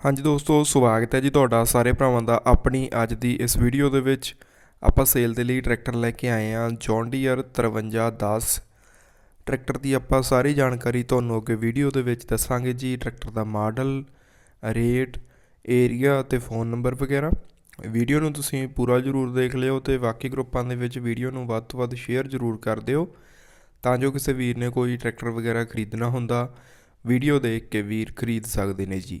ਹਾਂਜੀ ਦੋਸਤੋ, ਸਵਾਗਤ ਹੈ ਜੀ ਤੁਹਾਡਾ ਸਾਰੇ ਭਰਾਵਾਂ ਦਾ ਆਪਣੀ ਅੱਜ ਦੀ ਇਸ ਵੀਡੀਓ ਦੇ ਵਿੱਚ। ਆਪਾਂ ਸੇਲ ਦੇ ਲਈ ਟਰੈਕਟਰ ਲੈ ਕੇ ਆਏ ਹਾਂ ਜੌਨ ਡੀਅਰ 5310 ਟਰੈਕਟਰ ਦੀ ਆਪਾਂ ਸਾਰੀ ਜਾਣਕਾਰੀ ਤੁਹਾਨੂੰ ਅੱਗੇ ਵੀਡੀਓ ਦੇ ਵਿੱਚ ਦੱਸਾਂਗੇ ਜੀ। ਟਰੈਕਟਰ ਦਾ ਮਾਡਲ ਰੇਟ ਏਰੀਆ ਤੇ ਫੋਨ ਨੰਬਰ ਵਗੈਰਾ। ਵੀਡੀਓ ਨੂੰ ਤੁਸੀਂ ਪੂਰਾ ਜ਼ਰੂਰ ਦੇਖ ਲਿਓ ਤੇ ਬਾਕੀ ਗਰੁੱਪਾਂ ਦੇ ਵਿੱਚ ਵੀਡੀਓ ਨੂੰ ਵੱਧ ਤੋਂ ਵੱਧ ਸ਼ੇਅਰ ਜ਼ਰੂਰ ਕਰ ਦਿਓ। ਤਾਂ ਜੋ ਕਿਸੇ ਵੀਰ ਨੇ ਕੋਈ ਟਰੈਕਟਰ ਵਗੈਰਾ ਖਰੀਦਣਾ ਹੁੰਦਾ ਵੀਡੀਓ ਦੇਖ ਕੇ ਵੀਰ ਖਰੀਦ ਸਕਦੇ ਨੇ ਜੀ।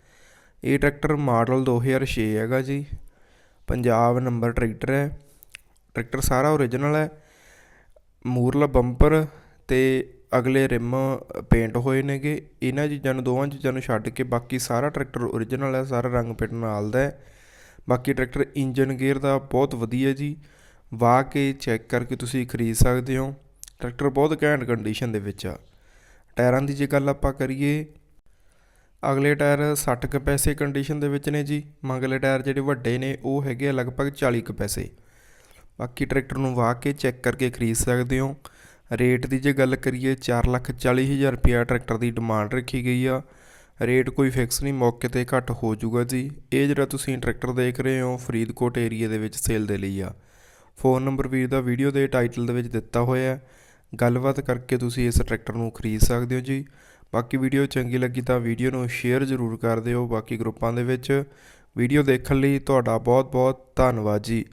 ਇਹ ਟਰੈਕਟਰ ਮਾਡਲ 2006 ਹੈਗਾ ਜੀ। ਪੰਜਾਬ ਨੰਬਰ ਟਰੈਕਟਰ ਹੈ। ਟਰੈਕਟਰ ਸਾਰਾ ਓਰੀਜਨਲ ਹੈ। ਮੂਰਲਾ ਬੰਪਰ ਤੇ ਅਗਲੇ ਰਿਮ ਪੇਂਟ ਹੋਏ ਨੇਗੇ। ਇਹਨਾਂ ਚੀਜ਼ਾਂ ਨੂੰ ਦੋਵਾਂ ਚੀਜ਼ਾਂ ਨੂੰ ਛੱਡ ਕੇ ਬਾਕੀ ਸਾਰਾ ਟਰੈਕਟਰ ਓਰੀਜਨਲ ਹੈ। ਸਾਰਾ ਰੰਗ ਪਿੰਡ ਨਾਲ ਦਾ ਹੈ। ਬਾਕੀ ਟਰੈਕਟਰ ਇੰਜਨ ਗੇਅਰ ਦਾ ਬਹੁਤ ਵਧੀਆ ਜੀ। ਵਾਹ ਕੇ ਚੈੱਕ ਕਰਕੇ ਤੁਸੀਂ ਖਰੀਦ ਸਕਦੇ ਹੋ। ਟਰੈਕਟਰ ਬਹੁਤ ਘੈਂਟ ਕੰਡੀਸ਼ਨ ਦੇ ਵਿੱਚ ਆ। ਟਾਇਰਾਂ ਦੀ ਜੇ ਗੱਲ ਆਪਾਂ ਕਰੀਏ ਅਗਲੇ ਟਾਇਰ 60 ਕੁ ਪੈਸੇ ਕੰਡੀਸ਼ਨ ਦੇ ਵਿੱਚ ਨੇ ਜੀ। ਮੰਗਲੇ ਟਾਇਰ ਜਿਹੜੇ ਵੱਡੇ ਨੇ, ਉਹ ਹੈਗੇ ਆ ਲਗਭਗ 40 ਕੁ ਪੈਸੇ। ਬਾਕੀ ਟਰੈਕਟਰ ਨੂੰ ਵਾਹ ਕੇ ਚੈੱਕ ਕਰਕੇ ਖਰੀਦ ਸਕਦੇ ਹੋ। ਰੇਟ ਦੀ ਜੇ ਗੱਲ ਕਰੀਏ 440000 ਰੁਪਿਆ ਟਰੈਕਟਰ ਦੀ ਡਿਮਾਂਡ ਰੱਖੀ ਗਈ ਆ। ਰੇਟ ਕੋਈ ਫਿਕਸ ਨਹੀਂ, ਮੌਕੇ ਤੇ ਘੱਟ ਹੋ ਜਾਊਗਾ ਜੀ। ਇਹ ਜਿਹੜਾ ਤੁਸੀਂ ਟਰੈਕਟਰ ਦੇਖ ਰਹੇ ਹੋ, ਫਰੀਦਕੋਟ ਏਰੀਆ ਦੇ ਵਿੱਚ ਸੇਲ ਦੇ ਲਈ ਆ। ਫੋਨ ਨੰਬਰ ਵੀਰ ਦਾ ਵੀਡੀਓ ਦੇ ਟਾਈਟਲ ਦੇ ਵਿੱਚ ਦਿੱਤਾ ਹੋਇਆ ਹੈ। ਗੱਲਬਾਤ ਕਰਕੇ ਤੁਸੀਂ ਇਸ ਟਰੈਕਟਰ ਨੂੰ ਖਰੀਦ ਸਕਦੇ ਹੋ ਜੀ। ਬਾਕੀ ਵੀਡੀਓ ਚੰਗੀ ਲੱਗੀ ਤਾਂ ਵੀਡੀਓ ਨੂੰ ਸ਼ੇਅਰ ਜ਼ਰੂਰ ਕਰ ਦਿਓ। ਬਾਕੀ ਗਰੁੱਪਾਂ ਦੇ ਵਿੱਚ ਵੀਡੀਓ ਦੇਖਣ ਲਈ ਤੁਹਾਡਾ ਬਹੁਤ ਬਹੁਤ ਧੰਨਵਾਦ ਜੀ।